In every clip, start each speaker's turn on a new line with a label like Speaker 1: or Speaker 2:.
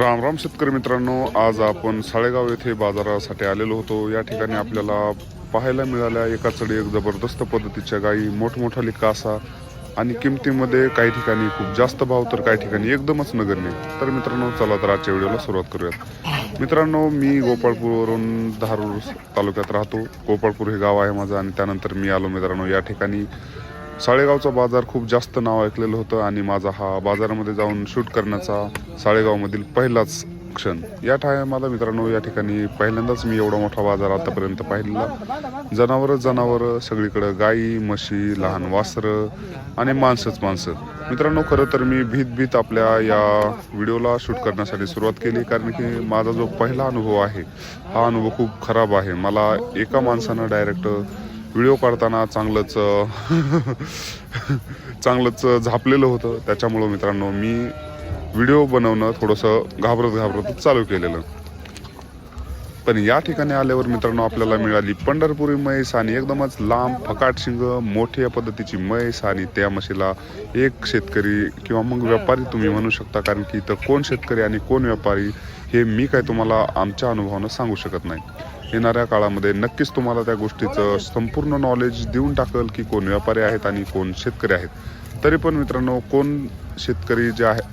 Speaker 1: राम राम शेतकरी मित्रांनो आज आपण साळेगाव येथे बाजारासाठी आलेलो होतो. या ठिकाणी आपल्याला पाहायला मिळाल्या एका चढी एक जबरदस्त पद्धतीच्या गायी मोठमोठाली कासा आणि किमतीमध्ये काही ठिकाणी खूप जास्त भाव तर काही ठिकाणी एकदमच नगण्य. तर मित्रांनो चला तर आजच्या व्हिडिओला सुरुवात करूयात. मित्रांनो मी गोपाळपूरवरून धारूर तालुक्यात राहतो. गोपाळपूर हे गाव आहे माझं आणि त्यानंतर मी आलो मित्रांनो या ठिकाणी साळेगावचा बाजार खूप जास्त नाव ऐकलेलं होतं आणि माझा हा बाजारामध्ये जाऊन शूट करण्याचा साळेगावमधील पहिलाच क्षण. या टायमाला मित्रांनो या ठिकाणी पहिल्यांदाच मी एवढा मोठा बाजार आतापर्यंत पाहिलेला. जनावरं जनावरं सगळीकडं गाई म्हशी लहान वासरं आणि माणसंच माणसं. मित्रांनो खरं तर मी भीत भीत आपल्या या व्हिडिओला शूट करण्यासाठी सुरुवात केली कारण की माझा जो पहिला अनुभव आहे हा अनुभव खूप खराब आहे. मला एका माणसानं डायरेक्ट व्हिडिओ काढताना चांगलंच चांगलंच झापलेलं होतं. त्याच्यामुळं मित्रांनो मी व्हिडिओ बनवणं थोडंसं घाबरत घाबरत चालू केलेलं. पण या ठिकाणी आल्यावर मित्रांनो आपल्याला मिळाली पंढरपुरी म्हैस आणि एकदमच लांब फकाट शिंग मोठ्या पद्धतीची म्हैस आणि त्या म्हशीला एक शेतकरी किंवा मग व्यापारी तुम्ही म्हणू शकता कारण की इथं कोण शेतकरी आणि कोण व्यापारी हे मी काय तुम्हाला आमच्या अनुभवानं सांगू शकत नाही. येणाऱ्या काळामध्ये नक्कीच तुम्हाला त्या गोष्टीचं संपूर्ण नॉलेज देऊन टाकल की कोण व्यापारी आहेत आणि कोण शेतकरी आहेत. तरी पण मित्रांनो कोण शेतकरी जे आहे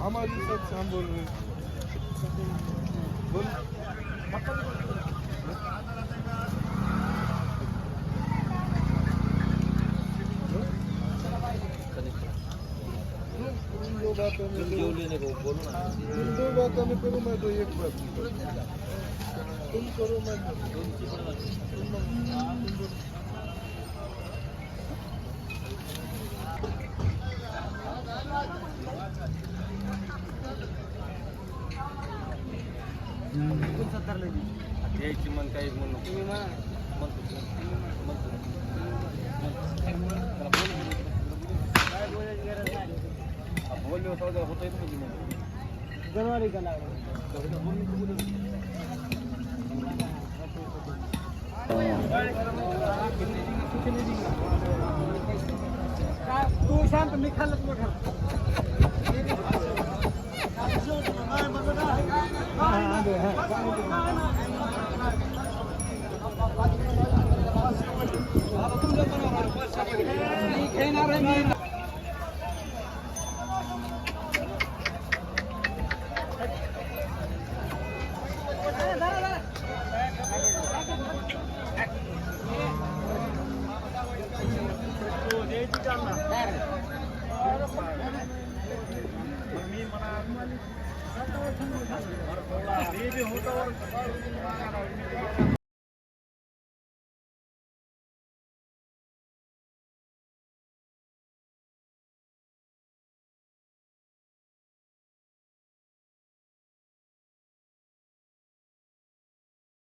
Speaker 2: हमारी सच हम बोल. रहे बोल दो बातों में दो बातों में मैं तो एक बात तुम करो मैं
Speaker 3: द्यायची मन काही म्हणून तुम्ही बोलले होता होता येत म्हणजे
Speaker 2: जनवरी का तू शांत मी खाल्लं तुला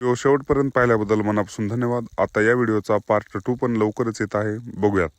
Speaker 1: व्हिडिओ शेवटपर्यंत पाहिल्याबद्दल मनापासून धन्यवाद. आता या व्हिडिओचा पार्ट टू पण लवकरच येत आहे. बघूयात.